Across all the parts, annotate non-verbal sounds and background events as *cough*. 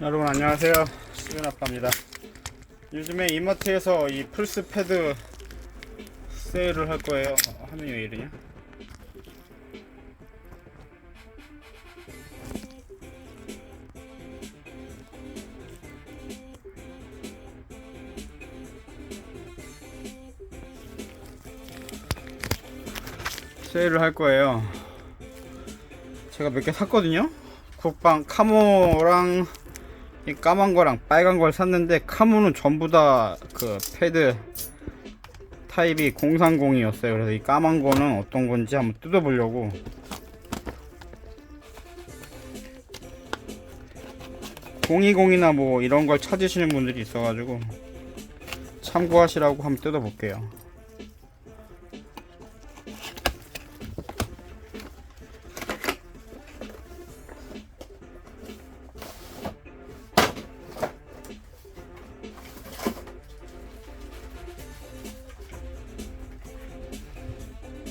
여러분 안녕하세요. 수빈 아빠입니다. 요즘에 이마트에서 이 플스 패드 세일을 할 거예요. 어, 화면이 왜 이러냐? 세일을 할 거예요. 제가 몇 개 샀거든요. 국방 카모랑 이 까만 거랑 빨간 걸 샀는데 카모는 전부 다 그 패드 타입이 030이었어요. 그래서 이 까만 거는 어떤 건지 한번 뜯어보려고. (020이나) 뭐 이런 걸 찾으시는 분들이 있어가지고 참고하시라고 한번 뜯어볼게요.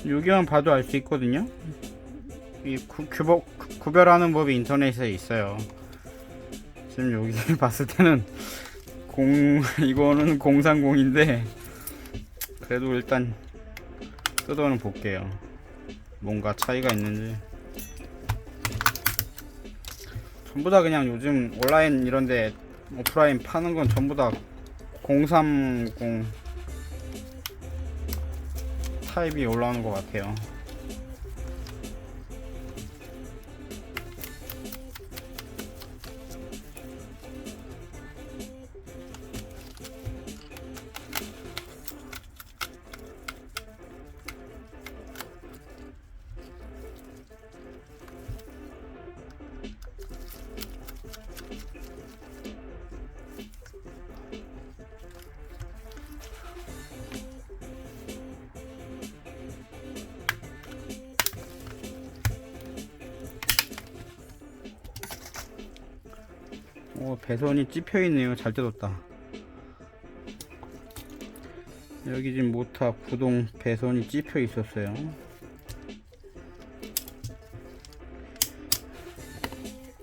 여기만 봐도 알 수 있거든요. 이 구, 구- 구별하는 법이 인터넷에 있어요. 지금 여기 *laughs* 봤을 때는 공 이거는 030인데 그래도 일단 뜯어는 볼게요. 뭔가 차이가 있는지. 전부 다 그냥 요즘 온라인 이런데 오프라인 파는 건 전부 다 030 타입이 올라오는 것 같아요. 오, 배선이 찝혀 있네요. 잘 뜯었다. 여기 지금 모타 구동 배선이 찝혀 있었어요.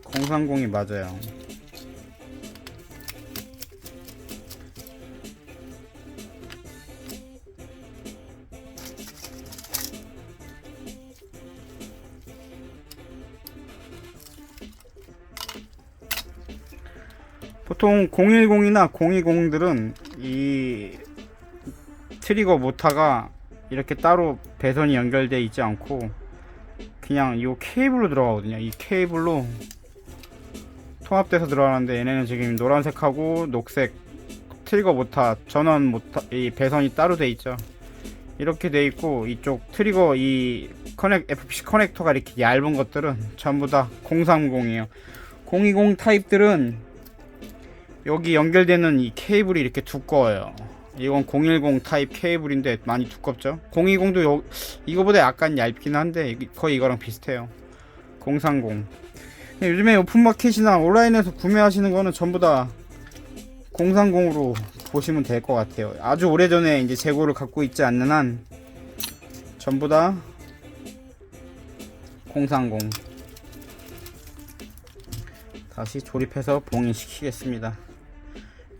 공상공이 맞아요. 보통 010이나 020들은 이 트리거 모타가 이렇게 따로 배선이 연결되어 있지 않고 그냥 이 케이블로 들어가거든요. 이 케이블로 통합돼서 들어가는데 얘네는 지금 노란색하고 녹색 트리거 모타 전원 모타 이 배선이 따로 돼 있죠. 이렇게 돼 있고 이쪽 트리거 이 커넥 FPC 커넥터가 이렇게 얇은 것들은 전부 다 030이에요. 020 타입들은 여기 연결되는 이 케이블이 이렇게 두꺼워요. 이건 010 타입 케이블인데 많이 두껍죠? 020도 요, 이거보다 약간 얇긴 한데 이- 거의 이거랑 비슷해요. 030. 요즘에 오픈마켓이나 온라인에서 구매하시는 거는 전부 다 030으로 보시면 될 것 같아요. 아주 오래전에 이제 재고를 갖고 있지 않는 한 전부 다 030. 다시 조립해서 봉인시키겠습니다.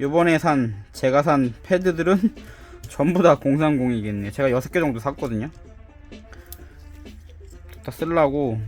요번에 산 제가 산 패드들은 *laughs* 전부 다 030이겠네. 제가 6개 정도 샀거든요. 다 쓰려고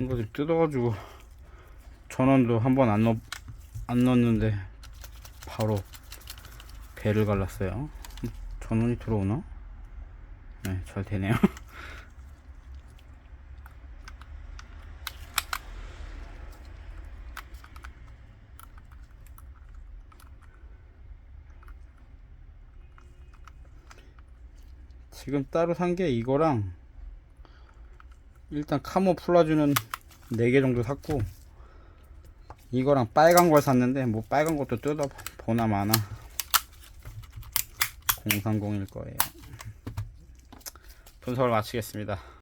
이거들 뜯어가지고 전원도 한 번 안 넣, 안 넣었는데 바로 배를 갈랐어요 전원이 들어오나? 네, 잘 되네요 *laughs* 지금 따로 산 게 이거랑 일단 카모 플라주는 4개 정도 샀고 이거랑 빨간 걸 샀는데 뭐 빨간 것도 뜯어 보나 마나 030일 거예요. 분석을 마치겠습니다